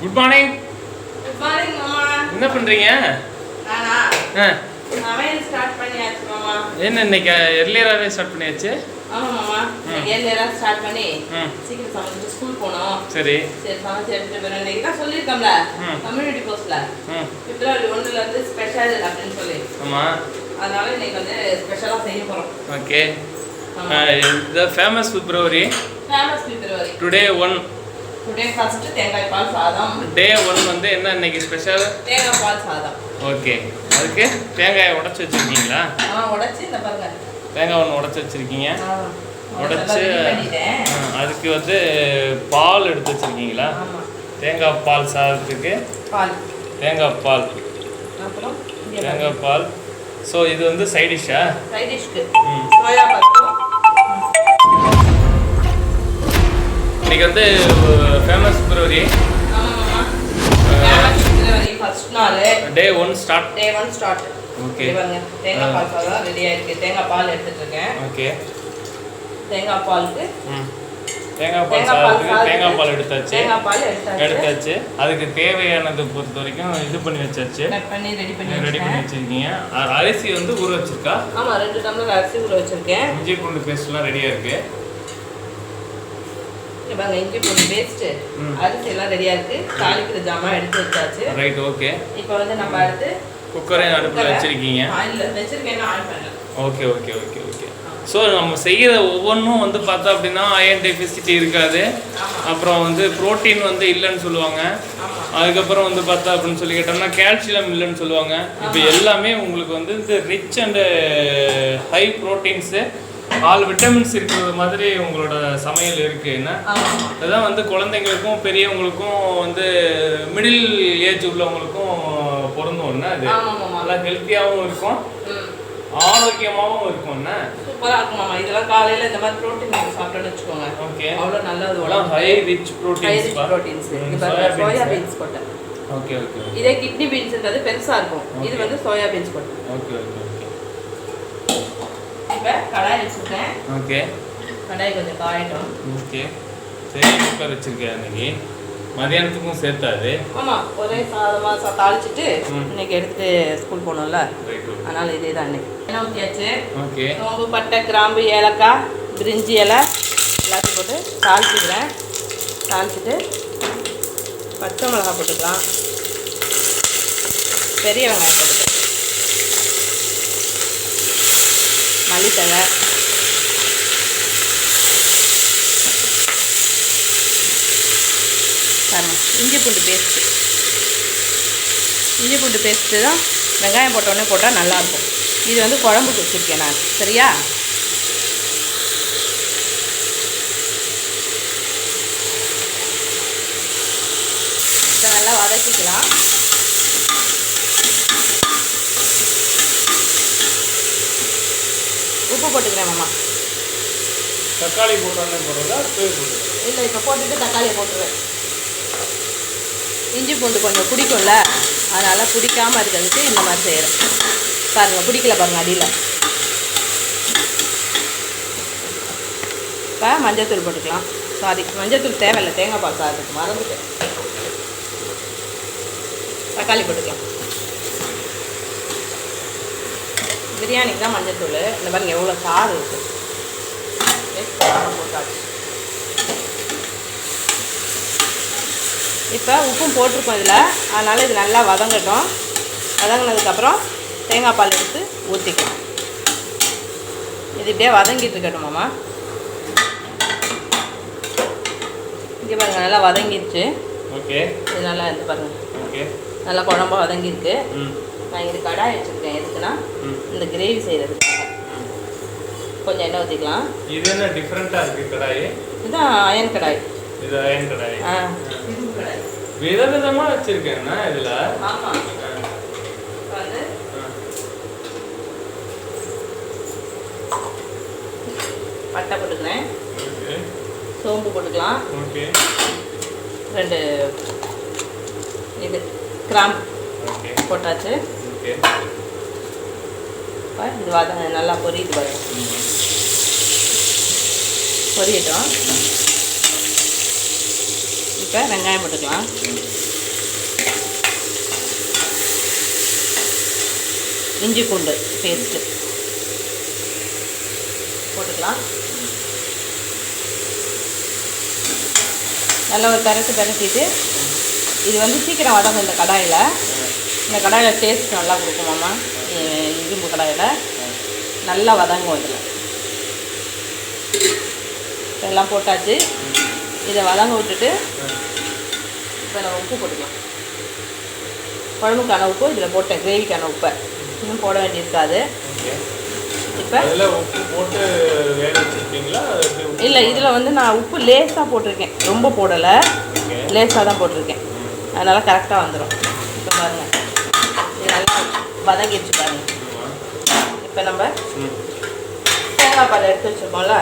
Good morning good morning மாமா என்ன பண்றீங்க? நானா? சமையல் ஸ்டார்ட் பண்ணியாச்சு மாமா என்ன இன்னைக்கு எர்லியராகவே ஸ்டார்ட் பண்ணியாச்சு? ஆமா மாமா ஏழு ஸ்டார்ட் பண்ணி சீக்கிரம் சமைச்சு ஸ்கூல் போனோம். சரி. சரி சமைச்சு எடுத்துட்டு போறேன் இன்னைக்கு தான் சொல்லியிருக்கோம்ல ம். கம்யூனிட்டி போஸ்ட்ல பிப்ரவரி ஒண்ணுல இருந்து ஸ்பெஷல் அப்படின்னு சொல்லி. ஆமாம் அதனால இன்னைக்கு வந்து ஸ்பெஷலா செய்ய போறோம். ஓகே. ஆமா. The famous February. Famous February. Today one today first தேங்காய் பால் சாதம் டே ஒன் வந்து என்ன இன்னைக்கு ஸ்பெஷல் தேங்காய் பால் சாதம் ஓகே அதுக்கு தேங்காயை உடச்சி வச்சுருக்கீங்களா? ஆ உடைச்சு இந்த பாருங்க. தேங்காய் ஒன்று உடச்சி வச்சுருக்கீங்க. உடச்சி அதுக்கு வந்து பால் எடுத்து வச்சுருக்கீங்களா? தேங்காய் பால் சாதத்துக்கு பால். தேங்காய் பால். தேங்காய் பால். ஸோ இது வந்து சைட் டிஷ்ஷா சைட் டிஷ்க்கு ம். சோயா பருப்பு இன்னைக்கு வந்து ஃபேமஸ் பிப்ரவரி ஃபர்ஸ்ட் நாள். Day one start day one start okay தேங்காய் பால் சாதம் ரெடி ஆயிருக்கு. தேங்காய் பால் எடுத்துட்டு இருக்கேன் ஓகே தேங்காய் பாலுக்கு தேங்காய் பால் தேங்காய் பால் சாதத்துக்கு தேங்காய் பால் எடுத்தாச்சு. தேங்காய் பால் எடுத்தாச்சு. எடுத்தாச்சு. அதுக்கு தேவையானது பொறுத்த வரைக்கும் இது பண்ணி வச்சாச்சு. பண்ணி ரெடி பண்ணி ரெடி பண்ணி வச்சிருக்கீங்க. அரிசி வந்து ஊற வச்சிருக்கா? ஆமா ரெண்டு டம்ளர் அரிசி ஊற வச்சிருக்கேன். இஞ்சி பூண்டு பேஸ்ட்லாம் ரெடியாக இருக்கு. பாருங்க இஞ்சி பூண்டு பேஸ்ட் ம். அரிசி எல்லாம் ரெடியா இருக்கு. தாளிக்கிற ஜாமான் எடுத்து வச்சாச்சு. ரைட் ஓகே இப்போ வந்து நம்ம அடுத்து குக்கரையும் அடுப்பில் வச்சிருக்கீங்க? ஆயில் வச்சிருக்கேன். ஆயில் பண்ணல. Okay okay okay okay so நம்ம செய்கிற ஒவ்வொன்றும் வந்து பார்த்தா அப்படின்னா அயன் டெஃபிசிட்டி இருக்காது. அப்புறம் வந்து புரோட்டீன் வந்து இல்லைன்னு சொல்லுவாங்க. அதுக்கப்புறம் வந்து பார்த்தா அப்படின்னு சொல்லி கேட்டோம்னா கால்சியம் இல்லைன்னு சொல்லுவாங்க. இப்போ எல்லாமே உங்களுக்கு வந்து இந்த rich and high proteins all vitamins இருக்கிறது மாதிரி உங்களோட சமையல் இருக்கு என்ன? அதுதான் வந்து குழந்தைங்களுக்கும் பெரியவங்களுக்கும் வந்து மிடில் ஏஜ் உள்ளவங்களுக்கும் பொருந்தும் என்ன அது? நல்லா ஹெல்த்தியாகவும் இருக்கும். ஆரோக்கியமாகவும் இருக்கும் என்ன? சூப்பரா இருக்கும் மாமா. இதெல்லாம் காலையில இந்த மாதிரி ப்ரோட்டீன் நீங்க சாப்பிட்டோன்னு வச்சுக்கோங்க. ஓகே. அவ்வளவு நல்லது அதெல்லாம் high rich proteins proteins soya beans போட்டேன். ஓகே ஓகே இதே கிட்னி பீன்ஸ்ன்றது பெருசா இருக்கும். இது. வந்து சோயா பீன்ஸ் போட்டேன். Okay okay. இப்போ கடாய் வச்சிருக்கேன். ஓகே. கடாய் கொஞ்சம் காயட்டும். ஓகே. சரி குக்கர் வச்சிருக்கேன் அன்னைக்கு? மதியானத்துக்கும் சேர்த்தாது. ஆமா ஒரே சாதமா சா தாளிச்சிட்டு. இன்னைக்கு எடுத்துட்டு ஸ்கூல் போகணும்ல அதனால இதே தான் இன்னைக்கு என்ன ஊற்றியாச்சு ஓகே. சோம்பு பட்டை கிராம்பு ஏலக்காய் பிரிஞ்சி இலை எல்லாத்தையும் போட்டு தாளிச்சிக்கிறேன். தாளிச்சிட்டு பச்சை மிளகாய் போட்டுக்கலாம். பெரிய வெங்காயம் போட்டுக்கலாம் மல்லித்தழை. பாருங்க இஞ்சி பூண்டு பேஸ்ட்டு இஞ்சி பூண்டு பேஸ்ட்டு தான் வெங்காயம் போட்டோடனே போட்டால் நல்லாயிருக்கும் இது வந்து குழம்புக்கு வச்சுருக்கேன் நான். சரியா? இதை நல்லா வதக்கிக்கலாம். உப்பு போட்டுக்கிறேன் மாமா. தக்காளி போட்டோன்னே போடுறதா இல்லை இப்போ போட்டுட்டு தக்காளியை போட்டுருவேன். இஞ்சி பூண்டு கொஞ்சம் பிடிக்கும்ல அதனால் பிடிக்காம இருக்கிறதுக்கு இந்த மாதிரி செய்கிறேன் பாருங்கள் பிடிக்கல பாருங்கள் அடியில். இப்போ மஞ்சத்தூள் போட்டுக்கலாம். சாரி மஞ்சத்தூள் தேவையில்லை தேங்காய் பால் சாதத்துக்கு மறந்துட்டேன். தக்காளி போட்டுக்கலாம். பிரியாணிக்கு தான் மஞ்சத்தூள். இந்த பாருங்க எவ்வளோ சாறு இருக்குது போட்டாச்சு. இப்போ உப்பும் போட்டிருக்கோம் இதில். அதனால் இது நல்லா வதங்கட்டும். வதங்கினதுக்கப்புறம் தேங்காய் பால் எடுத்து ஊற்றிக்கலாம் இது இப்படியே வதங்கிட்டு இருக்கட்டும் மாமா. இங்கே பாருங்க நல்லா வதங்கிடுச்சு ஓகே. இது நல்லா இது பாருங்க. ஓகே. நல்லா குழம்பா வதங்கியிருக்கு. ம். நான் இது கடாய் வச்சுருக்கேன் எதுக்குன்னா இந்த கிரேவி செய்கிறதுக்காக கொஞ்சம் எண்ணெய் ஊற்றிக்கலாம் இது என்ன டிஃப்ரெண்ட்டாக இருக்குது கடாய்? இதுதான் அயன் கடாய். இது அயன் கடாய். ஆ. விதவிதமாக வச்சுருக்கேன்னா இதில். ஆமாம் வந்து பட்டை போட்டுக்கிறேன். சோம்பு போட்டுக்கலாம். ஓகே. ரெண்டு இது கிராம்பு ஓகே. போட்டாச்சு. இது வாதம் நல்லா பொரியுது பாருங்க பொரியட்டும். இப்போ வெங்காயம் போட்டுக்கலாம். இஞ்சி பூண்டு பேஸ்ட்டு போட்டுக்கலாம். நல்லா ஒரு பரட்டு பரட்டிட்டு இது வந்து சீக்கிரம் வதங்கும் இந்த கடாயில். இந்த கடாயில் டேஸ்ட் நல்லா கொடுக்குமாம்மா இரும்பு கடாயில். நல்லா வதங்கும் இதில். எல்லாம் போட்டாச்சு. இதை வதங்க விட்டுட்டு இப்போ நம்ம உப்பு போட்டுக்கலாம். குழம்புக்கான உப்பு இதில் போட்டேன் கிரேவிக்கான உப்பை. இன்னும் போட வேண்டியிருக்காது இப்போ உப்பு போட்டு? இல்லை இதில் வந்து நான் உப்பு லேசாக போட்டிருக்கேன். ரொம்ப போடலை. லேசாக தான் போட்டிருக்கேன். அதனால் கரெக்டாக வந்துடும். இப்போ பாருங்கள் இது நல்லா வதங்கிடுச்சு பாருங்க. இப்போ நம்ம தேங்காய் பால் எடுத்து வச்சுருக்கோம்ல?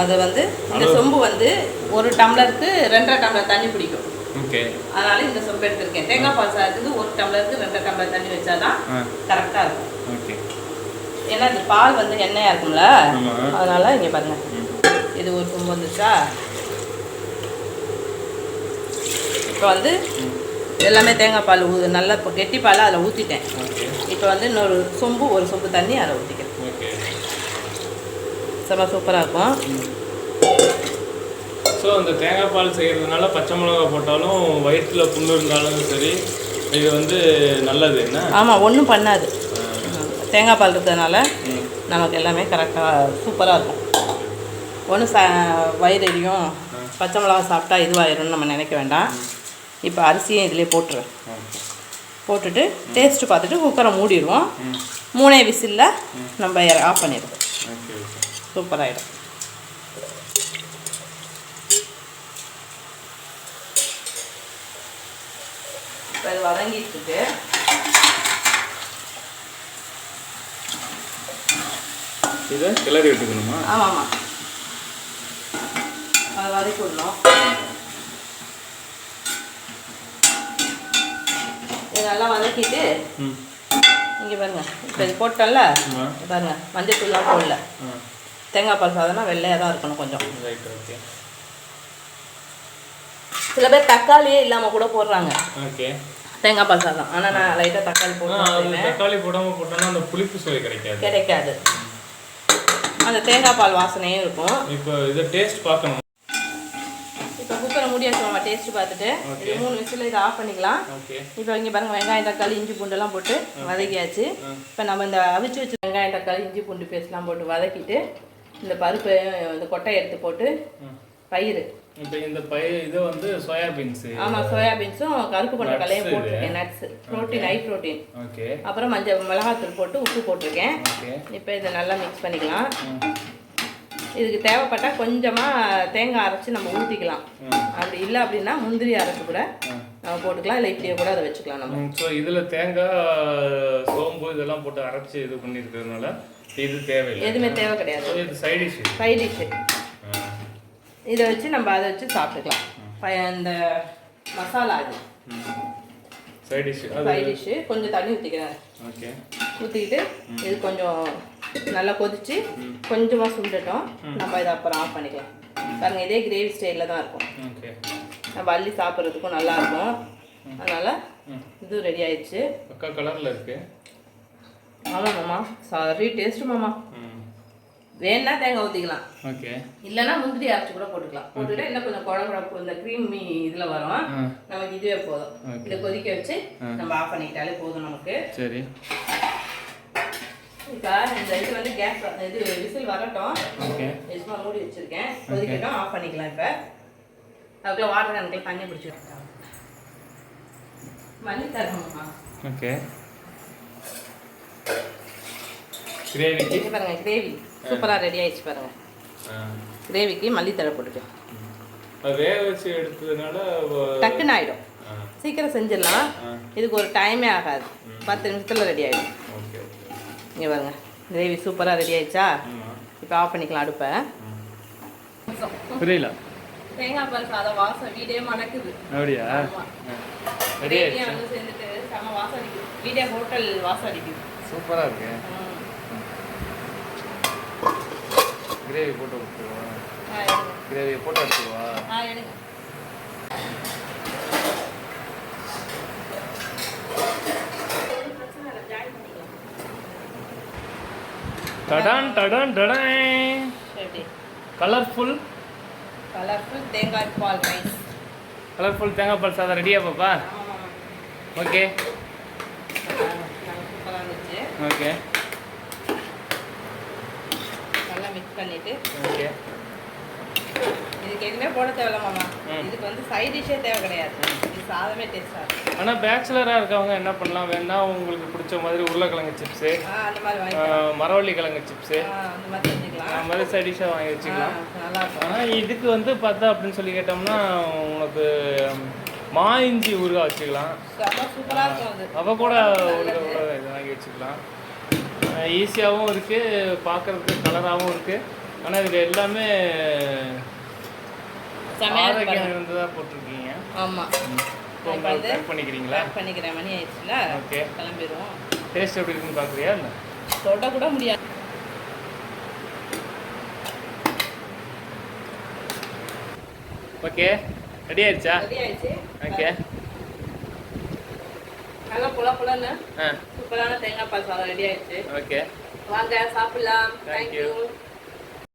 அது வந்து இந்த சொம்பு வந்து ஒரு டம்ளருக்கு ரெண்டரை டம்ளர் தண்ணி பிடிக்கும். அதனால இந்த சொம்பு எடுத்திருக்கேன். தேங்காய் பால் சாதத்துக்கு ஒரு டம்ளருக்கு ரெண்டரை டம்ளர் தண்ணி வச்சாதான் கரெக்டாக இருக்கும். ஏன்னா இது பால் வந்து எண்ணெயாக இருக்கும்ல. அதனால இங்கே பாருங்க. இது ஒரு சொம்பு வந்துச்சா இப்போ வந்து எல்லாமே தேங்காய் பால் ஊ நல்லா இப்போ கெட்டி பால் அதில் ஊற்றிட்டேன் இப்போ வந்து இன்னொரு சொம்பு ஒரு சொம்பு தண்ணி அதில் ஊற்றிக்கிறேன் செம்ம சூப்பராக இருக்கும். ஸோ அந்த தேங்காய் பால் செய்கிறதுனால பச்சை மிளகா போட்டாலும் வயிற்றுல புண்ணு இருந்தாலும் சரி இது வந்து நல்லது என்ன? ஆமாம் ஒன்றும் பண்ணாது. தேங்காய் பால் இருக்கிறதுனால நமக்கு எல்லாமே கரெக்டாக சூப்பராக இருக்கும். ஒன்றும் ச வயிறு எரியும். பச்சை மிளகா சாப்பிட்டா இதுவாயிரும்னு நம்ம நினைக்க வேண்டாம். இப்போ அரிசியும் இதிலே போட்டுருவேன் போட்டுட்டு டேஸ்ட்டு பார்த்துட்டு குக்கரை மூடிடுவோம். மூணே விசிலில் நம்ம ஆஃப் பண்ணிடுவோம். சூப்பராகிடும் இப்போ இது வதங்கிட்டு இருக்கு. இதை கிளறி விட்டுக்கணுமா ஆமாம் ஆமாம் அதை வதக்கி விடணும். இது நல்லா வதக்கிட்டு இங்கே பாருங்க. இப்போ இது போட்டோம்ல? பாருங்க. மஞ்சள் தூள்லாம் போடல தேங்காய் பால் சாதம்னா வெள்ளையாக தான் இருக்கணும் கொஞ்சம். சில பேர் தக்காளியே இல்லாமல் கூட போடுறாங்க. ஓகே தேங்காய் பால் சாதம். ஆனால் நான் லைட்டாக தக்காளி செய்வேன். தக்காளி போடாமல் போட்டோம்னா அந்த புளிப்பு சுவை கிடைக்காது. கிடைக்காது. அந்த தேங்காய் பால் வாசனையும் இருக்கும். இப்போ இதை டேஸ்ட் பார்க்கணும். இப்போ குக்கரை மூடியாச்சு நம்ம டேஸ்ட் பார்த்துட்டு. இது மூணு விசில் இதை ஆஃப் பண்ணிக்கலாம். இப்போ இங்கே பாருங்க வெங்காயம் தக்காளி இஞ்சி பூண்டெல்லாம் போட்டு வதக்கியாச்சு. இப்போ நம்ம இந்த அவிச்சு வச்ச வெங்காயம் தக்காளி இஞ்சி பூண்டு பேஸ்ட்லாம் போட்டு வதக்கிட்டு இந்த பருப்பு இந்த கொட்டையை எடுத்து போட்டு ம் பயிறு. இப்போ இந்த பய இது வந்து சோயாபீன்ஸு ஆமாம் சோயாபீன்ஸும் கருப்பு கொண்ட கலையும். போட்டிருக்கேன் nuts protein high protein okay அப்புறம் மஞ்சள் மிளகாத்தூள் போட்டு உப்பு போட்டிருக்கேன். இப்போ இதை நல்லா மிக்ஸ் பண்ணிக்கலாம். இதுக்கு தேவைப்பட்டால் கொஞ்சமாக தேங்காய் அரைச்சி நம்ம ஊற்றிக்கலாம் அப்படி இல்லை அப்படின்னா முந்திரி அரைச்சி கூட நம்ம போட்டுக்கலாம் இல்லை இப்படியே கூட அதை வச்சுக்கலாம் நம்ம. ஸோ இதில் தேங்காய் சோம்பு இதெல்லாம் போட்டு அரைச்சி இது பண்ணியிருக்கிறதுனால இது தேவையில்லை. எதுவுமே தேவை கிடையாது. இது சைட் டிஷ் சைட் டிஷ்ஷு இதை வச்சு நம்ம அதை வச்சு சாப்பிட்டுக்கலாம். இந்த மசாலா இது. சைட் டிஷ் சைட் டிஷ்ஷு கொஞ்சம் தண்ணி ஊற்றிக்கிறேன் ஓகே. ஊற்றிக்கிட்டு இது கொஞ்சம் நல்லா கொதிச்சு கொஞ்சமாக சுண்டட்டும் நம்ம இதை அப்புறம் ஆஃப் பண்ணிக்கலாம். பாருங்க இதே கிரேவி ஸ்டைலில் தான் இருக்கும். நம்ம அள்ளி சாப்பிட்றதுக்கும் நல்லா இருக்கும். அதனால் ம். இது ரெடி ஆயிடுச்சு. பக்கா கலரில் இருக்கு. ஆமாம் மாமா சாரி டேஸ்ட்டு மாமா. ம். வேணா தேங்காய் ஊற்றிக்கலாம் ஓகே. இல்லைன்னா முந்திரி அரைச்சி கூட போட்டுக்கலாம். போட்டுட்டு இன்னும் கொஞ்சம் குழ குழப்பு இந்த க்ரீமி இதில் வரும். நமக்கு இதுவே போதும். இதை கொதிக்க வச்சு. நம்ம ஆஃப் பண்ணிக்கிட்டாலே போதும் நமக்கு. சரி. இப்போ இந்த இது வந்து கேஸ் இது விசில் வரட்டும். ஓகே. மூடி வச்சிருக்கேன். கொதிக்கட்டும் ஆஃப் பண்ணிக்கலாம் இப்போ. அதுக்குள்ள வாட்டர் கேனுக்குள்ள தண்ணி பிடிச்சிருக்கேன் மல்லி தரணுமா ஓகே. கிரேவிக்கு இது பாருங்க கிரேவி சூப்பராக ரெடி ஆயிடுச்சு பாருங்க. கிரேவிக்கு மல்லித்தழை போட்டுட்டேன் அது வேக வச்சு எடுத்ததுனால வ- டக்குன்னு ஆகிடும் ஆ. சீக்கிரம் செஞ்சிடலாம். இதுக்கு ஒரு டைமே ஆகாது. பத்து நிமிஷத்தில் ரெடி ஆகிடும் இங்கே பாருங்க. கிரேவி சூப்பராக ரெடி ஆயிடுச்சா? இப்போ ஆஃப் பண்ணிக்கலாம் அடுப்பை. புரியல. தேங்காய் பால் சாதம் வாசம் வீடே மணக்குது. அப்படியா? ஆமா. ரெடி கிரேவியை ஆயிடுச்சு? வந்து சேர்ந்துட்டு செம வாசம் அடிக்குது. வீடே ஹோட்டல் வாசம் அடிக்குது. சூப்பராக இருக்கு. கிரேவி போட்டு விட்டுருவா. கிரேவி போட்டு எடுத்துருவா ஆ எடுங்க ஒரு பிரச்சனை இல்லை, join பண்ணிக்கலாம். டடான் டடான் டடான். கலர்ஃபுல் கலர்ஃபுல் தேங்காய் பால் ரைஸ் கலர்ஃபுல் தேங்காய் பால் சாதம் ரெடியா பாப்பா? ஓகே ஓகே நல்லா மிக்ஸ் பண்ணிட்டு. ஓகே இதுக்கு எதுவுமே போட தேவையில்ல மாமா. இதுக்கு வந்து சைட் டிஷ்ஷே தேவை கிடையாது. இது சாதமே டேஸ்டாக இருக்கும் ஆனால் பேச்சுலராக இருக்கவங்க என்ன பண்ணலாம்? வேணா உங்களுக்கு பிடிச்ச மாதிரி உருளைக்கிழங்கு சிப்ஸு அந்த மாதிரி மரவள்ளி கிழங்கு சிப்ஸு அந்த மாதிரி செஞ்சுக்கலாம். அந்த மாதிரி சைடிஷாக வாங்கி ஆ, வச்சுக்கலாம் நல்லா இருக்கும். ஆனால் இதுக்கு வந்து பார்த்தா அப்படின்னு சொல்லி கேட்டோம்னா உனக்கு மா இஞ்சி ஊறுகாய் வச்சுக்கலாம். சூப்பராக இருக்கும் அது. அவ கூட ஊறுகாய் இது வாங்கி வச்சுக்கலாம். ஈஸியாகவும் இருக்குது பார்க்குறதுக்கு கலராகவும் இருக்குது ஆனால் இதில் எல்லாமே ஆரோக்கியம் போட்டிருக்கீங்க? ஆமாம் பண்ணிக்கிறீங்களா? பேக் பண்ணிக்கிற மணி ஆயிடுச்சுல. ஓகே. கிளம்பிடுவோம். டேஸ்ட் எப்படி இருக்குன்னு பார்க்குறியா இல்லை தொட கூட முடியாது. ஓகே ரெடி ஆயிடுச்சா? ரெடி ஆயிடுச்சு. ஓகே நல்லா புல புலன்னு சூப்பரான தேங்காய் பால் சாதம் ரெடி ஆயிடுச்சு. ஓகே வாங்க சாப்பிடலாம். தேங்க்யூ